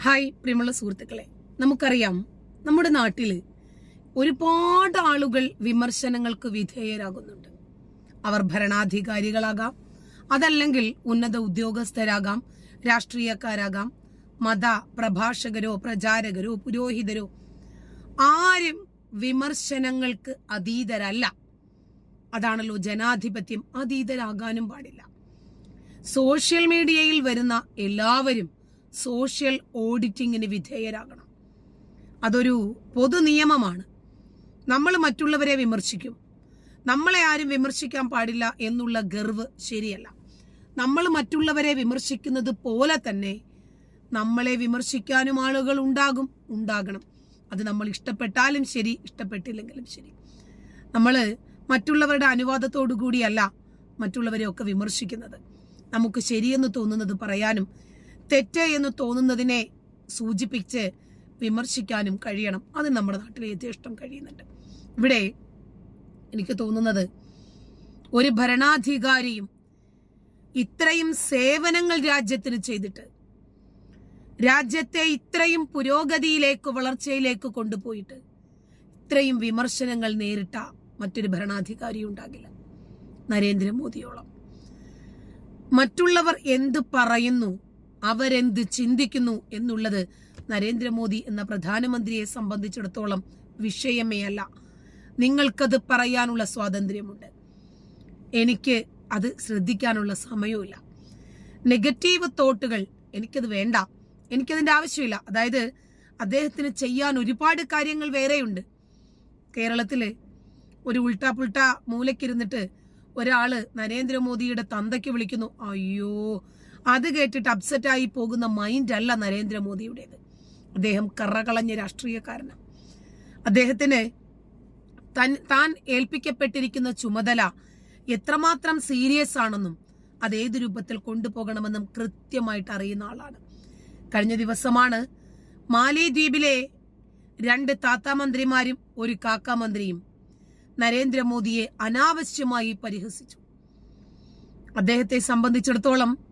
Hi പ്രിയമുള്ള സുഹൃത്തുക്കളെ. നമുക്കറിയാം നമ്മുടെ നാട്ടിൽ ഒരുപാട് ആളുകൾ വിമർശനങ്ങൾക്ക് വിധേയരാകുന്നുണ്ട്. അവർ ഭരണാധികാരികളാകാം അതല്ലെങ്കിൽ ഉന്നത ഉദ്യോഗസ്ഥരാകാം രാഷ്ട്രീയക്കാരാകാം മത പ്രഭാഷകരോ പ്രചാരകരോ പുരോഹിതരോ. ആരും വിമർശനങ്ങൾക്ക് അതീതരല്ല. അതാണല്ലോ ജനാധിപത്യം അതീതരാകാനും പാടില്ല. സോഷ്യൽ മീഡിയയിൽ വരുന്ന എല്ലാവരും സോഷ്യൽ ഓഡിറ്റിങ്ങിന് വിധേയരാകണം. അതൊരു പൊതു നിയമമാണ്. നമ്മൾ മറ്റുള്ളവരെ വിമർശിക്കും. നമ്മളെ ആരും വിമർശിക്കാൻ പാടില്ല എന്നുള്ള ഗർവ് ശരിയല്ല. നമ്മൾ മറ്റുള്ളവരെ വിമർശിക്കുന്നത് പോലെ തന്നെ നമ്മളെ വിമർശിക്കാനും ആളുകൾ ഉണ്ടാകും ഉണ്ടാകണം. അത് നമ്മൾ ഇഷ്ടപ്പെട്ടാലും ശരി ഇഷ്ടപ്പെട്ടില്ലെങ്കിലും ശരി. നമ്മൾ മറ്റുള്ളവരുടെ അനുവാദത്തോടു കൂടിയല്ല മറ്റുള്ളവരെയൊക്കെ വിമർശിക്കുന്നത്. നമുക്ക് ശരിയെന്ന് തോന്നുന്നത് പറയാനും തെറ്റ് എന്ന് തോന്നുന്നതിനെ സൂചിപ്പിച്ച് വിമർശിക്കാനും കഴിയണം. അത് നമ്മുടെ നാട്ടിൽ യഥേഷ്ടം കഴിയുന്നുണ്ട്. ഇവിടെ എനിക്ക് തോന്നുന്നത് ഒരു ഭരണാധികാരിയും ഇത്രയും സേവനങ്ങൾ രാജ്യത്തിന് ചെയ്തിട്ട് രാജ്യത്തെ ഇത്രയും പുരോഗതിയിലേക്ക് വളർച്ചയിലേക്ക് കൊണ്ടുപോയിട്ട് ഇത്രയും വിമർശനങ്ങൾ നേരിട്ട മറ്റൊരു ഭരണാധികാരി ഉണ്ടാകില്ല. നരേന്ദ്രമോദിയോളം. മറ്റുള്ളവർ എന്ത് പറയുന്നു? അവരെന്ത് ചിന്തിക്കുന്നു എന്നുള്ളത് നരേന്ദ്രമോദി എന്ന പ്രധാനമന്ത്രിയെ സംബന്ധിച്ചിടത്തോളം വിഷയമേ അല്ല. നിങ്ങൾക്കത് പറയാനുള്ള സ്വാതന്ത്ര്യമുണ്ട്. എനിക്ക് അത് ശ്രദ്ധിക്കാനുള്ള സമയമില്ല നെഗറ്റീവ് തോട്ടുകൾ എനിക്കത് വേണ്ട. എനിക്കതിന്റെ ആവശ്യമില്ല. അതായത് അദ്ദേഹത്തിന് ചെയ്യാൻ ഒരുപാട് കാര്യങ്ങൾ വേറെയുണ്ട്. കേരളത്തിൽ ഒരു ഉൾട്ടാ പുൾട്ട മൂലക്കിരുന്നിട്ട് ഒരാൾ നരേന്ദ്രമോദിയുടെ തന്തയ്ക്ക് വിളിക്കുന്നു. അയ്യോ അത് കേട്ടിട്ട് അപ്സെറ്റ് ആയി പോകുന്ന മൈൻഡ് അല്ല നരേന്ദ്രമോദിയുടേത്. അദ്ദേഹം കറകളഞ്ഞ രാഷ്ട്രീയക്കാരനാണ്. അദ്ദേഹത്തിന് തൻ- താൻ ഏൽപ്പിക്കപ്പെട്ടിരിക്കുന്ന ചുമതല എത്രമാത്രം സീരിയസ് ആണെന്നും അത് ഏത് രൂപത്തിൽ കൊണ്ടുപോകണമെന്നും കൃത്യമായിട്ട് അറിയുന്ന ആളാണ്. കഴിഞ്ഞ ദിവസമാണ് മാലിദ്വീപിലെ രണ്ട് താത്താ മന്ത്രിമാരും ഒരു കാക്ക മന്ത്രിയും നരേന്ദ്രമോദിയെ അനാവശ്യമായി പരിഹസിച്ചു. അദ്ദേഹത്തെ സംബന്ധിച്ചിടത്തോളം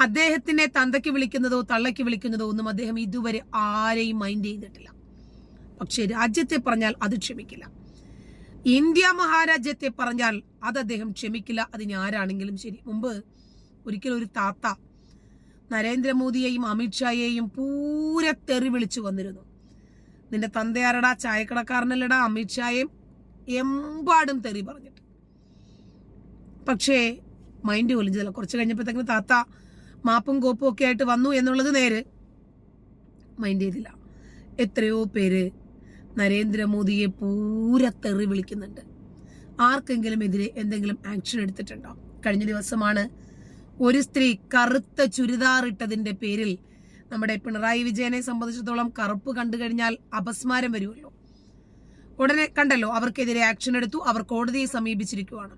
അദ്ദേഹത്തിനെ തന്തയ്ക്ക് വിളിക്കുന്നതോ തള്ളയ്ക്ക് വിളിക്കുന്നതോ ഒന്നും അദ്ദേഹം ഇതുവരെ ആരെയും മൈൻഡ് ചെയ്തിട്ടില്ല. പക്ഷെ രാജ്യത്തെ പറഞ്ഞാൽ അത് ക്ഷമിക്കില്ല. ഇന്ത്യ മഹാരാജ്യത്തെ പറഞ്ഞാൽ അത് അദ്ദേഹം ക്ഷമിക്കില്ല. അതിന് ആരാണെങ്കിലും ശരി. മുമ്പ് ഒരിക്കലും ഒരു താത്ത നരേന്ദ്രമോദിയെയും അമിത്ഷായെയും പൂരെ തെറി വിളിച്ചു വന്നിരുന്നു. നിന്റെ തന്തയാരടാ ചായക്കടക്കാരനല്ലടാ അമിത്ഷായെയും എമ്പാടും തെറി പറഞ്ഞിട്ട്. പക്ഷേ മൈൻഡ് പോലും ചില കുറച്ച് കഴിഞ്ഞപ്പോഴത്തേക്കും താത്ത മാപ്പും കോപ്പും ഒക്കെ ആയിട്ട് വന്നു എന്നുള്ളത് നേര് മൈൻഡ് ചെയ്തില്ല. എത്രയോ പേര് നരേന്ദ്രമോദിയെ പൂര തെറി വിളിക്കുന്നുണ്ട്. ആർക്കെങ്കിലും എതിരെ എന്തെങ്കിലും ആക്ഷൻ എടുത്തിട്ടുണ്ടോ? കഴിഞ്ഞ ദിവസമാണ് ഒരു സ്ത്രീ കറുത്ത ചുരിദാറിട്ടതിന്റെ പേരിൽ നമ്മുടെ പിണറായി വിജയനെ സംബന്ധിച്ചിടത്തോളം കറുപ്പ് കണ്ടു കഴിഞ്ഞാൽ അപസ്മാരം വരുമല്ലോ. ഉടനെ കണ്ടല്ലോ അവർക്കെതിരെ ആക്ഷൻ എടുത്തു അവർ കോടതിയെ സമീപിച്ചിരിക്കുവാണ്.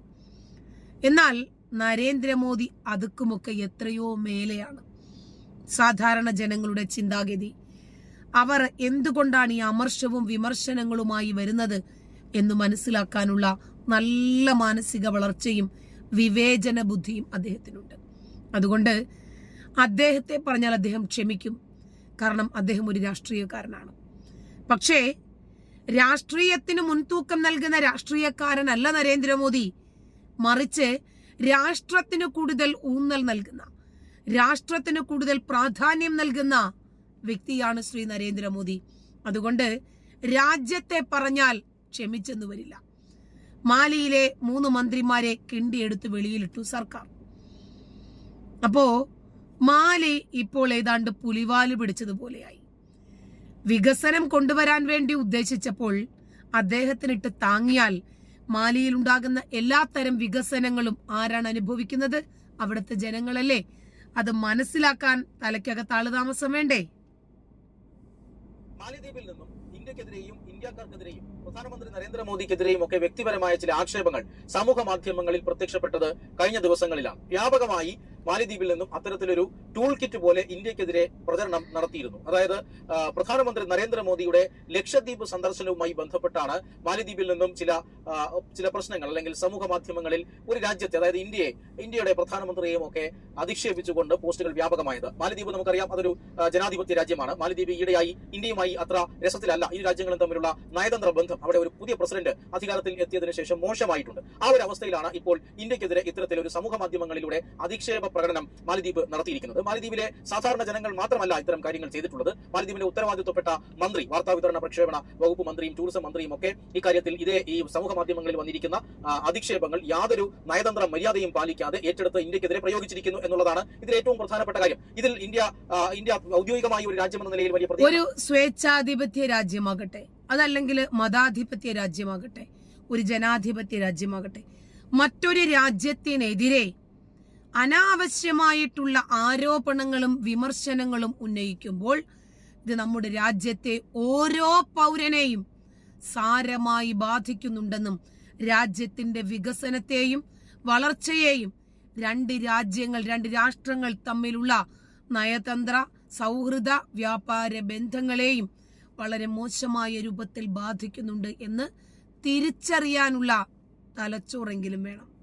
എന്നാൽ നരേന്ദ്രമോദി അതുക്കുമൊക്കെ എത്രയോ മേലെയാണ്. സാധാരണ ജനങ്ങളുടെ ചിന്താഗതി. അവർ എന്തുകൊണ്ടാണ് ഈ അമർഷവും വിമർശനങ്ങളുമായി വരുന്നത് എന്ന് മനസ്സിലാക്കാനുള്ള നല്ല മാനസിക വളർച്ചയും വിവേചന ബുദ്ധിയും അദ്ദേഹത്തിനുണ്ട്. അതുകൊണ്ട് അദ്ദേഹത്തെ പറഞ്ഞാൽ അദ്ദേഹം ക്ഷമിക്കും. കാരണം അദ്ദേഹം ഒരു രാഷ്ട്രീയക്കാരനാണ്. പക്ഷേ രാഷ്ട്രീയത്തിന് മുൻതൂക്കം നൽകുന്ന രാഷ്ട്രീയക്കാരനല്ല നരേന്ദ്രമോദി. മറിച്ച് രാഷ്ട്രത്തിന് കൂടുതൽ ഊന്നൽ നൽകുന്ന രാഷ്ട്രത്തിന് കൂടുതൽ പ്രാധാന്യം നൽകുന്ന വ്യക്തിയാണ് ശ്രീ നരേന്ദ്രമോദി. അതുകൊണ്ട് രാജ്യത്തെ പറഞ്ഞാൽ ക്ഷമിച്ചെന്ന് വരില്ല. മാലിയിലെ മൂന്ന് മന്ത്രിമാരെ കിണ്ടിയെടുത്ത് വെളിയിലിട്ടു സർക്കാർ. അപ്പോ മാലി ഇപ്പോൾ ഏതാണ്ട് പുലിവാൽ പിടിച്ചതുപോലെയായി. വികസനം കൊണ്ടുവരാൻ വേണ്ടി ഉദ്ദേശിച്ചപ്പോൾ അദ്ദേഹത്തിനിട്ട് താങ്ങിയാൽ മാലിയിൽ ഉണ്ടാകുന്ന എല്ലാത്തരം വികസനങ്ങളും ആരാണ് അനുഭവിക്കുന്നത്? അവിടുത്തെ ജനങ്ങളല്ലേ? അത് മനസ്സിലാക്കാൻ തലയ്ക്കകത്ത് ആൾ താമസം വേണ്ടേ? മാലിദ്വീപിൽ നിന്നും ഇന്ത്യക്കെതിരെയും ഇന്ത്യക്കാർക്കെതിരെയും പ്രധാനമന്ത്രി നരേന്ദ്രമോദിക്കെതിരെയും ഒക്കെ വ്യക്തിപരമായ ചില ആക്ഷേപങ്ങൾ സമൂഹ മാധ്യമങ്ങളിൽ പ്രത്യക്ഷപ്പെട്ടത് കഴിഞ്ഞ ദിവസങ്ങളിലാണ്. വ്യാപകമായി മാലിദ്വീപിൽ നിന്നും അത്തരത്തിലൊരു ടൂൾ കിറ്റ് പോലെ ഇന്ത്യക്കെതിരെ പ്രചരണം നടത്തിയിരുന്നു. അതായത് പ്രധാനമന്ത്രി നരേന്ദ്രമോദിയുടെ ലക്ഷദ്വീപ് സന്ദർശനവുമായി ബന്ധപ്പെട്ടാണ് മാലിദ്വീപിൽ നിന്നും ചില ചില പ്രശ്നങ്ങൾ അല്ലെങ്കിൽ സമൂഹ മാധ്യമങ്ങളിൽ ഒരു രാജ്യത്തെ അതായത് ഇന്ത്യയെ ഇന്ത്യയുടെ പ്രധാനമന്ത്രിയെയും ഒക്കെ അധിക്ഷേപിച്ചുകൊണ്ട് പോസ്റ്റുകൾ വ്യാപകമായത്. മാലിദ്വീപ് നമുക്കറിയാം അതൊരു ജനാധിപത്യ രാജ്യമാണ്. മാലിദ്വീപ് ഈയിടെയായി ഇന്ത്യയുമായി അത്ര രസത്തിലല്ല. ഇരു രാജ്യങ്ങളും തമ്മിലുള്ള നയതന്ത്ര ബന്ധം അവിടെ ഒരു പുതിയ പ്രസിഡന്റ് അധികാരത്തിൽ എത്തിയതിനു ശേഷം മോശമായിട്ടുണ്ട്. ആ ഒരു അവസ്ഥയിലാണ് ഇപ്പോൾ ഇന്ത്യക്കെതിരെ ഇത്തരത്തിലൊരു സമൂഹ മാധ്യമങ്ങളിലൂടെ അധിക്ഷേപ പ്രകടനം മാലിദ്വീപ് നടത്തിയിരിക്കുന്നത്. മാലിദ്വീപിലെ സാധാരണ ജനങ്ങൾ മാത്രമല്ല ഇത്തരം കാര്യങ്ങൾ ചെയ്തിട്ടുള്ളത്. മാലിദ്വീപിന്റെ ഉത്തരവാദിത്വപ്പെട്ട മന്ത്രി വാർത്താ വിതരണ പ്രക്ഷേപണ വകുപ്പ് മന്ത്രിയും ടൂറിസം മന്ത്രിയും ഒക്കെ ഇക്കാര്യത്തിൽ ഇതേ ഈ സമൂഹ മാധ്യമങ്ങളിൽ വന്നിരിക്കുന്ന അധിക്ഷേപങ്ങൾ യാതൊരു നയതന്ത്ര മര്യാദയും പാലിക്കാതെ ഏറ്റെടുത്ത് ഇന്ത്യക്കെതിരെ പ്രയോഗിച്ചിരിക്കുന്നു എന്നുള്ളതാണ് ഇതിൽ ഏറ്റവും പ്രധാനപ്പെട്ട കാര്യം. ഇതിൽ ഇന്ത്യ ഇന്ത്യ ഔദ്യോഗികമായി ഒരു രാജ്യമെന്ന നിലയിൽ വലിയ ഒരു സ്വേച്ഛാധിപത്യ രാജ്യമാകട്ടെ അതല്ലെങ്കിൽ മതാധിപത്യ രാജ്യമാകട്ടെ ഒരു ജനാധിപത്യ രാജ്യമാകട്ടെ മറ്റൊരു രാജ്യത്തിനെതിരെ അനാവശ്യമായിട്ടുള്ള ആരോപണങ്ങളും വിമർശനങ്ങളും ഉന്നയിക്കുമ്പോൾ ഇത് നമ്മുടെ രാജ്യത്തെ ഓരോ പൗരനെയും സാരമായി ബാധിക്കുന്നുണ്ടെന്നും രാജ്യത്തിന്റെ വികസനത്തെയും വളർച്ചയെയും രണ്ട് രാജ്യങ്ങൾ രണ്ട് രാഷ്ട്രങ്ങൾ തമ്മിലുള്ള നയതന്ത്ര സൗഹൃദ വ്യാപാര ബന്ധങ്ങളെയും വളരെ മോശമായ രൂപത്തിൽ ബാധിക്കുന്നുണ്ട് എന്ന് തിരിച്ചറിയാനുള്ള തലച്ചോറെങ്കിലും വേണം.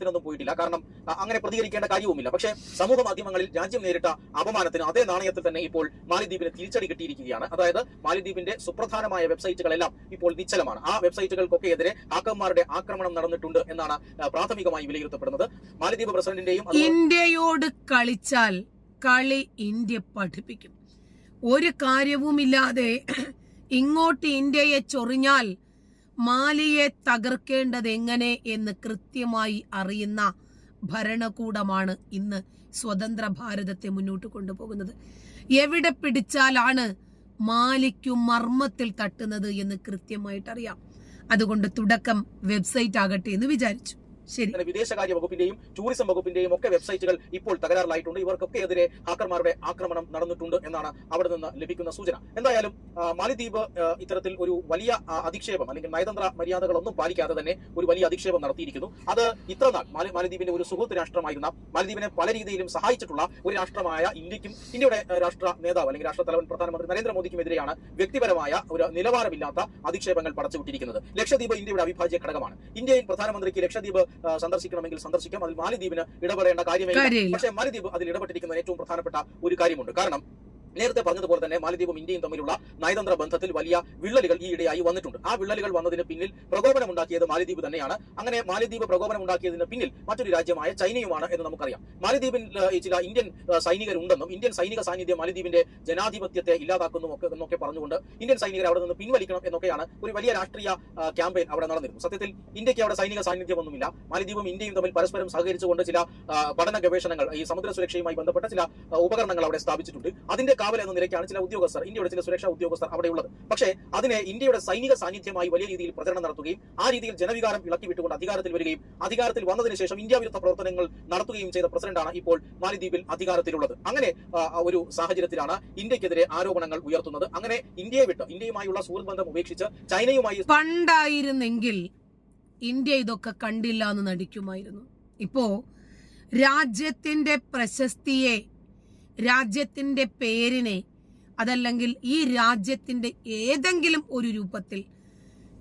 ത്തിനൊന്നും പോയിട്ടില്ല. കാരണം അങ്ങനെ പ്രതികരിക്കേണ്ട കാര്യവുമില്ല. പക്ഷേ സമൂഹ മാധ്യമങ്ങളിൽ രാജ്യം നേരിട്ട അപമാനത്തിന് അതേ നാണയത്തിൽ തന്നെ ഇപ്പോൾ മാലിദ്വീപിന് തിരിച്ചടി കിട്ടിയിരിക്കുകയാണ്. അതായത് മാലിദ്വീപിന്റെ സുപ്രധാനമായ വെബ്സൈറ്റുകളെല്ലാം ഇപ്പോൾ നിശ്ചലമാണ്. ആ വെബ്സൈറ്റുകൾക്കൊക്കെ എതിരെ ഹാക്കർമാരുടെ ആക്രമണം നടന്നിട്ടുണ്ട് എന്നാണ് പ്രാഥമികമായി വിലയിരുത്തപ്പെടുന്നത്. മാലിദ്വീപ് പ്രസിഡന്റിന്റെയും ഇന്ത്യയോട് കളിച്ചാൽ കളി ഇന്ത്യ പഠിപ്പിക്കും. ഒരു കാര്യവുമില്ലാതെ ഇങ്ങോട്ട് ഇന്ത്യയെ ചൊറിഞ്ഞാൽ മാലിയെ തകർക്കേണ്ടത് എങ്ങനെ എന്ന് കൃത്യമായി അറിയുന്ന ഭരണകൂടമാണ് ഇന്ന് സ്വതന്ത്ര ഭാരതത്തെ മുന്നോട്ട് കൊണ്ടുപോകുന്നത്. എവിടെ പിടിച്ചാലാണ് മാലിക്കു മർമ്മത്തിൽ തട്ടുന്നത് എന്ന് കൃത്യമായിട്ടറിയാം. അതുകൊണ്ട് തുടക്കം വെബ്സൈറ്റ് ആകട്ടെ എന്ന് വിചാരിച്ചു. തന്നെ വിദേശകാര്യ വകുപ്പിന്റെയും ടൂറിസം വകുപ്പിന്റെയും ഒക്കെ വെബ്സൈറ്റുകൾ ഇപ്പോൾ തകരാറിലായിട്ടുണ്ട്. ഇവർക്കൊക്കെ എതിരെ ഹാക്കർമാരുടെ ആക്രമണം നടന്നിട്ടുണ്ട് എന്നാണ് അവിടെ നിന്ന് ലഭിക്കുന്ന സൂചന. എന്തായാലും മാലിദ്വീപ് ഇത്തരത്തിൽ ഒരു വലിയ അധിക്ഷേപം അല്ലെങ്കിൽ നയതന്ത്ര മര്യാദകളൊന്നും പാലിക്കാതെ തന്നെ ഒരു വലിയ അധിക്ഷേപം നടത്തിയിരിക്കുന്നു. അത് ഇത്രനാൾ മാലി മാലിദ്വീപിന്റെ ഒരു സുഹൃത്ത് രാഷ്ട്രമായിരുന്ന മാലിദ്വീപിനെ പല രീതിയിലും സഹായിച്ചിട്ടുള്ള ഒരു രാഷ്ട്രമായ ഇന്ത്യക്കും ഇന്ത്യയുടെ രാഷ്ട്ര നേതാവ് അല്ലെങ്കിൽ രാഷ്ട്രത്തലവൻ പ്രധാനമന്ത്രി നരേന്ദ്രമോദിക്കും എതിരെയാണ് വ്യക്തിപരമായ ഒരു നിലവാരമില്ലാത്ത അധിക്ഷേപങ്ങൾ പടച്ചുവിട്ടിരിക്കുന്നത്. ലക്ഷദ്വീപ് ഇന്ത്യയുടെ അവിഭാജ്യ ഘടകമാണ്. ഇന്ത്യയിൽ പ്രധാനമന്ത്രിക്ക് ലക്ഷദ്വീപ് സന്ദർശിക്കണമെങ്കിൽ സന്ദർശിക്കാം. അതിൽ മാലിദ്വീപിന് ഇടപെടേണ്ട കാര്യമേ കാര്യമില്ല. പക്ഷേ മാലിദ്വീപ് അതിൽ ഇടപെട്ടിരിക്കുന്ന ഏറ്റവും പ്രധാനപ്പെട്ട ഒരു കാര്യമുണ്ട്. കാരണം നേരത്തെ പറഞ്ഞതുപോലെ തന്നെ മാലിദ്വീപും ഇന്ത്യയും തമ്മിലുള്ള നയതന്ത്ര ബന്ധത്തിൽ വലിയ വിള്ളലുകൾ ഈയിടെയായി വന്നിട്ടുണ്ട്. ആ വിള്ളലുകൾ വന്നതിന് പിന്നിൽ പ്രകോപനം പ്രകോപനമുണ്ടാക്കിയത് മാലിദ്വീപ് തന്നെയാണ്. അങ്ങനെ മാലിദ്വീപ് പ്രകോപനമുണ്ടാക്കിയതിന് പിന്നിൽ മറ്റൊരു രാജ്യമായ ചൈനയുമാണ് എന്ന് നമുക്കറിയാം. മാലിദ്വീപിൽ ചില ഇന്ത്യൻ സൈനികരുണ്ടെന്നും ഇന്ത്യൻ സൈനിക സാന്നിധ്യം മാലിദ്വീപിന്റെ ജനാധിപത്യത്തെ ഇല്ലാതാക്കുന്നു എന്നൊക്കെ പറഞ്ഞുകൊണ്ട് ഇന്ത്യൻ സൈനികരെ അവിടെ നിന്ന് പിൻവലിക്കണം എന്നൊക്കെയാണ് ഒരു വലിയ രാഷ്ട്രീയ ക്യാമ്പയിൻ അവിടെ നടന്നിരുന്നു സത്യത്തിൽ ഇന്ത്യയ്ക്ക് അവിടെ സൈനിക സാന്നിധ്യമൊന്നുമില്ല. മാലിദ്വീപും ഇന്ത്യയും തമ്മിൽ പരസ്പരം സഹകരിച്ചുകൊണ്ട് ചില പഠന ഗവേഷണങ്ങൾ ഈ സമുദ്ര സുരക്ഷയുമായി ബന്ധപ്പെട്ട ചില ഉപകരണങ്ങൾ അവിടെ സ്ഥാപിച്ചിട്ടുണ്ട്. അതിന്റെ കാവൽ എന്ന നിലയ്ക്കാണ് ചില ഉദ്യോഗസ്ഥർ ഇന്ത്യയുടെ ചില സുരക്ഷാ ഉദ്യോഗസ്ഥർ അവിടെയുള്ളത്. പക്ഷേ അതിനെ ഇന്ത്യയുടെ സൈനിക സാന്നിധ്യമായി വലിയ രീതിയിൽ പ്രചരണം നടത്തുകയും ആ രീതിയിൽ ജനവികാരം ഇളക്കി വിട്ടുകൊണ്ട് അധികാരത്തിൽ വരികയും അധികാരത്തിൽ വന്നതിന് ശേഷം ഇന്ത്യ വിരുദ്ധ പ്രവർത്തനങ്ങൾ നടത്തുകയും ചെയ്ത പ്രസിഡന്റാണ് ഇപ്പോൾ മാലിദ്വീപിൽ അധികാരത്തിലുള്ളത്. അങ്ങനെ ഒരു സാഹചര്യത്തിലാണ് ഇന്ത്യക്കെതിരെ ആരോപണങ്ങൾ ഉയർത്തുന്നത്. അങ്ങനെ ഇന്ത്യയെ വിട്ട് ഇന്ത്യയുമായുള്ള സുഹൃത്ത് ബന്ധം ഉപേക്ഷിച്ച് ചൈനയുമായി പണ്ടായിരുന്നെങ്കിൽ ഇന്ത്യ ഇതൊക്കെ കണ്ടില്ല എന്ന് നടിക്കുമായിരുന്നു. ഇപ്പോ രാജ്യത്തിന്റെ പ്രശസ്തിയെ രാജ്യത്തിന്റെ പേരിനെ അതല്ലെങ്കിൽ ഈ രാജ്യത്തിന്റെ ഏതെങ്കിലും ഒരു രൂപത്തിൽ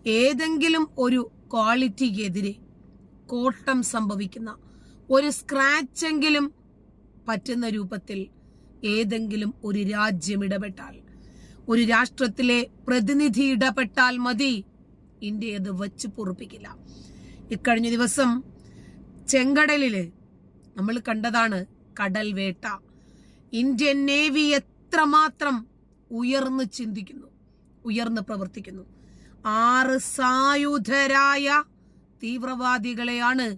ഏതെങ്കിലും ഒരു ക്വാളിറ്റിക്കെതിരെ കോട്ടം സംഭവിക്കുന്ന ഒരു സ്ക്രാച്ചെങ്കിലും പറ്റുന്ന രൂപത്തിൽ ഏതെങ്കിലും ഒരു രാജ്യം ഇടപെട്ടാൽ ഒരു രാഷ്ട്രത്തിലെ പ്രതിനിധി ഇടപെട്ടാൽ മതി. ഇന്ത്യ അത് വച്ച് പൊറുപ്പിക്കില്ല. ഇക്കഴിഞ്ഞ ദിവസം ചെങ്കടലിൽ നമ്മൾ കണ്ടതാണ് കടൽ വേട്ട. ഇന്ത്യൻ നേവി എത്രമാത്രം ഉയർന്ന് ചിന്തിക്കുന്നു ഉയർന്ന് പ്രവർത്തിക്കുന്നു. ആറ് സായുധരായ തീവ്രവാദികളെയാണ്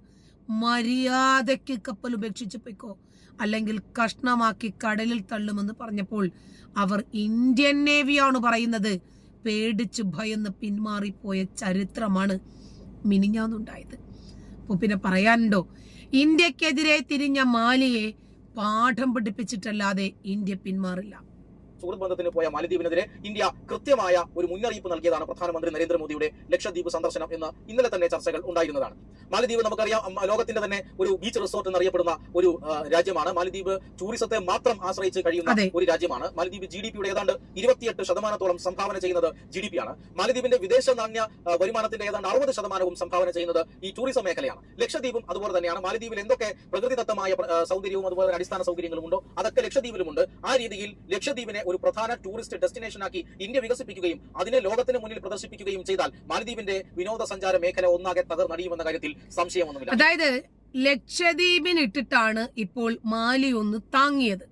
മര്യാദയ്ക്ക് കപ്പൽ ഉപേക്ഷിച്ച് പൊയ്ക്കോ അല്ലെങ്കിൽ കഷ്ണമാക്കി കടലിൽ തള്ളുമെന്ന് പറഞ്ഞപ്പോൾ അവർ ഇന്ത്യൻ നേവിയാണ് പറയുന്നത്. പേടിച്ച് ഭയന്ന് പിന്മാറിപ്പോയ ചരിത്രമാണ് മിനിഞ്ഞാന്നുണ്ടായത്. അപ്പൊ പിന്നെ പറയാനുണ്ടോ? ഇന്ത്യക്കെതിരെ തിരിഞ്ഞ മാലിയെ പാഠം പഠിപ്പിച്ചിട്ടല്ലാതെ ഇന്ത്യ പിന്മാറില്ല. സുഹൃത്ത് ബന്ധത്തിന് പോയ മാലദ്വീപിനെതിരെ ഇന്ത്യ കൃത്യമായ ഒരു മുന്നറിയിപ്പ് നൽകിയതാണ് പ്രധാനമന്ത്രി നരേന്ദ്രമോദിയുടെ ലക്ഷദ്വീപ് സന്ദർശനം എന്ന് ഇന്നലെ തന്നെ ചർച്ചകൾ ഉണ്ടായിരുന്നതാണ്. മാലദ്വീപ് നമുക്കറിയാം ലോകത്തിന്റെ തന്നെ ഒരു ബീച്ച് റിസോർട്ട് എന്നറിയപ്പെടുന്ന ഒരു രാജ്യമാണ്. മാലദ്വീപ് ടൂറിസത്തെ മാത്രം ആശ്രയിച്ച് കഴിയുന്ന ഒരു രാജ്യമാണ്. മാലദ്വീപ് ജി ഡി പിയുടെ ഏതാണ്ട് ഇരുപത്തിയെട്ട് ശതമാനത്തോളം സംഭാവന ചെയ്യുന്നത് ജി ഡി പി ആണ്. മാലദ്വീപിന്റെ വിദേശ നാണ്യ വരുമാനത്തിന്റെ ഏതാണ്ട് അറുപത് ശതമാനവും സംഭാവന ചെയ്യുന്നത് ഈ ടൂറിസം മേഖലയാണ്. ലക്ഷദ്വീപും അതുപോലെ തന്നെയാണ്. മാലദ്വീപിൽ എന്തൊക്കെ പ്രകൃതിദത്തമായ സൗകര്യവും സൗന്ദര്യവും അതുപോലെ തന്നെ അടിസ്ഥാന സൗകര്യങ്ങളും ഉണ്ടോ? അതൊക്കെ ലക്ഷദ്വീപിലുമുണ്ട്. ആ രീതിയിൽ ലക്ഷദ്വീപിനെ ഒരു പ്രധാന ടൂറിസ്റ്റ് ഡെസ്റ്റിനേഷൻ ആക്കി ഇന്ത്യ വികസിപ്പിക്കുകയും അതിനെ ലോകത്തിന് മുന്നിൽ പ്രദർശിപ്പിക്കുകയും ചെയ്താൽ മാലദ്വീപിന്റെ വിനോദസഞ്ചാര മേഖല ഒന്നാകെ തകർന്നടിയുമെന്ന കാര്യത്തിൽ സംശയമൊന്നുമില്ല. അതായത് ലക്ഷദ്വീപിനിട്ടിട്ടാണ് ഇപ്പോൾ മാലി ഒന്ന് താങ്ങിയത്.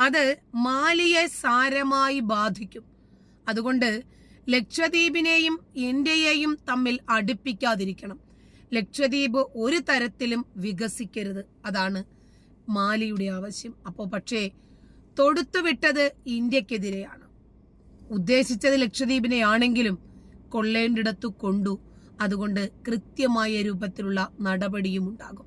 അത് മാലിയെ സാരമായി ബാധിക്കും. അതുകൊണ്ട് ലക്ഷദ്വീപിനെയും ഇന്ത്യയെയും തമ്മിൽ അടുപ്പിക്കാതിരിക്കണം. ലക്ഷദ്വീപ് ഒരു തരത്തിലും വികസിക്കരുത്. അതാണ് മാലിയുടെ ആവശ്യം. അപ്പോൾ പക്ഷേ തൊടുത്തുവിട്ടത് ഇന്ത്യക്കെതിരെയാണ്. ഉദ്ദേശിച്ചത് ലക്ഷദ്വീപിനെ ആണെങ്കിലും കൊള്ളേണ്ടിടത്തു കൊണ്ടു. അതുകൊണ്ട് കൃത്യമായ രൂപത്തിലുള്ള നടപടിയും ഉണ്ടാകും.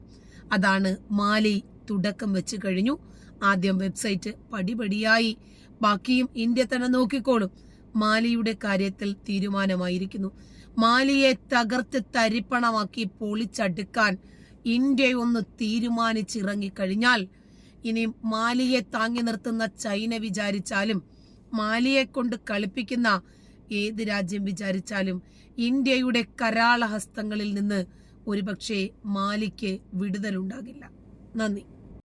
അതാണ് മാലി തുടക്കം വെച്ച് കഴിഞ്ഞു. ആദ്യം വെബ്സൈറ്റ് പടിപടിയായി. ബാക്കിയും ഇന്ത്യ തന്നെ നോക്കിക്കോളും. മാലിയുടെ കാര്യത്തിൽ തീരുമാനമായിരിക്കുന്നു. മാലിയെ തകർത്ത് തരിപ്പണമാക്കി പൊളിച്ചടുക്കാൻ ഇന്ത്യ ഒന്ന് തീരുമാനിച്ചിറങ്ങിക്കഴിഞ്ഞാൽ ഇനി മാലിയെ താങ്ങി നിർത്തുന്ന ചൈന വിചാരിച്ചാലും മാലിയെ കൊണ്ട് കളിപ്പിക്കുന്ന ഏത് രാജ്യം വിചാരിച്ചാലും ഇന്ത്യയുടെ കരാളഹസ്തങ്ങളിൽ നിന്ന് ഒരുപക്ഷെ മാലിക്ക് വിടുതലുണ്ടാകില്ല. നന്ദി.